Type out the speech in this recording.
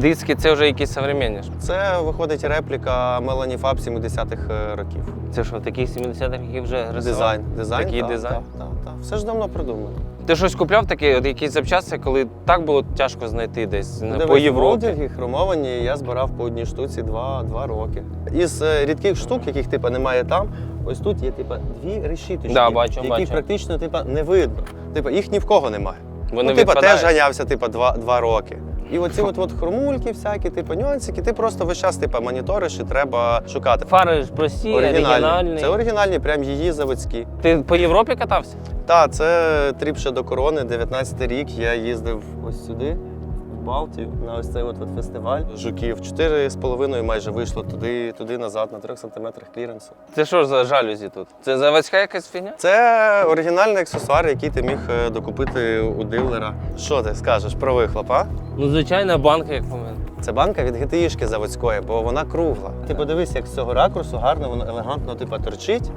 диски це вже якісь современні. Це виходить репліка Melanie Fab 70-х е, років. Це що, такі 70-х років вже рисували? Дизайн. Дизайн. Такий та, дизайн? та, та, та. Все ж давно придумано. Ти щось купляв таке, от якісь запчасти, коли так було тяжко знайти десь на- по Європі? молдинги хромовані я збирав по одній штуці два, два роки. Із е, рідких штук, яких типа немає там, ось тут є типа дві решіточки, Да, бачу, яких бачу. практично типа не видно. Типа їх ні в кого немає. Вони ну, типа теж ганявся, типа два, два роки. І оці от, от хромульки, всякі, типу, нюансики, ти просто весь час типу, моніториш і треба шукати. Фари ж прості, оригінальні. Це оригінальні, прям її заводські. Ти по Європі катався? Так, це тріпше до корони, 19 й рік. Я їздив ось сюди, Балтію, на ось цей от, от фестиваль жуків. Чотири з половиною майже вийшло туди, туди назад, на трьох сантиметрах кліренсу. Це що ж за жалюзі тут? Це заводська якась фігня? Це оригінальний аксесуар, який ти міг е, докупити у дилера. Що ти скажеш про вихлоп, а? Ну, звичайна банка, як по мене. Це банка від ГТІшки заводської, бо вона кругла. Ти подивись, як з цього ракурсу гарно, воно елегантно типу, торчить.